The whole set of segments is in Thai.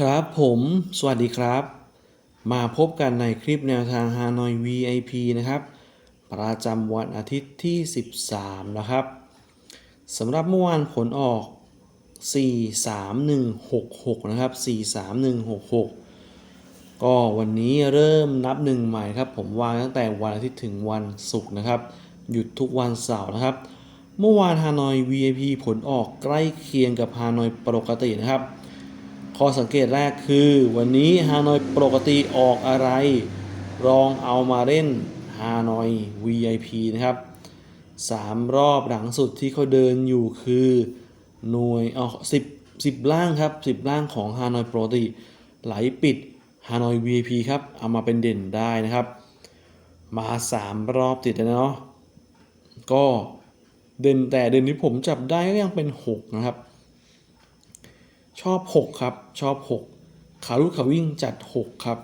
ครับผมสวัสดีครับ มาพบกันในคลิปแนวทางฮานอย VIP นะครับ ประจำวันอาทิตย์ที่ 13 นะครับสำหรับเมื่อวานผลออก 43166 นะครับ 43166 ก็วันนี้เริ่มนับหนึ่งใหม่ครับ ผมวางตั้งแต่วันอาทิตย์ถึงวันศุกร์นะครับ หยุดทุกวันเสาร์นะครับ เมื่อวานฮานอย VIP ผลออกใกล้เคียงกับฮานอยปกตินะครับ ข้อสังเกตแรกคือ วันนี้ฮานอยปกติออกอะไร ลองเอามาเล่นฮานอย VIP นะครับสามรอบหลังสุดที่เขาเดินอยู่คือหน่วยเอาสิบสิบล่างครับสิบล่างของฮานอยปกติไหลปิดฮานอย VIP ครับ เอามาเป็นเด่นได้นะครับ มาสามรอบติดแล้วเนาะก็เด่นแต่เด่นที่ผมจับได้ก็ยังเป็น 6 นะครับ ชอบ 6 ครับ ชอบ 6 ขาลุกขาวิ่งจัด 6 ครับ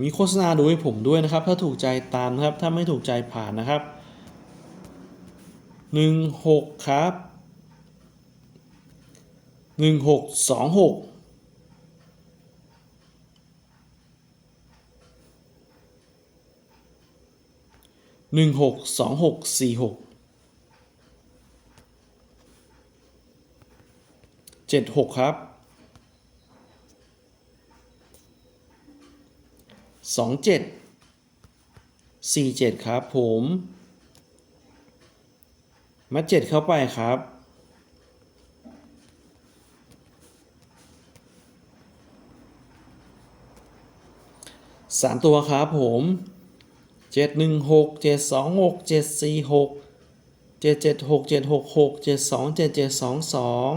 มีโฆษณาดูให้ผมด้วยนะครับ ถ้าถูกใจตามนะครับ ถ้าไม่ถูกใจผ่านนะครับ 1 6 ครับ 1 6 2 6 1 6 2 6 4 6 เจ็ดหกครับสองเจ็ดสี่เจ็ดครับผมมาเจ็ดเข้าไปครับสามตัวครับผมเจ็ดหนึ่งหกเจ็ดสองหกเจ็ดสี่หกเจ็ดเจ็ดหกเจ็ดหกหกเจ็ดสองเจ็ดเจ็ดสองสอง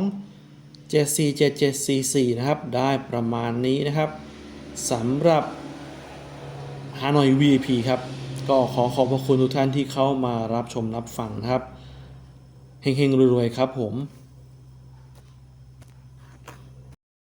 747744 นะครับ ได้ประมาณนี้นะครับสำหรับฮานอย VIP ครับ ก็ขอขอบพระคุณทุกท่านที่เข้ามารับชมรับฟังนะครับ เฮงๆรวยๆ ครับผม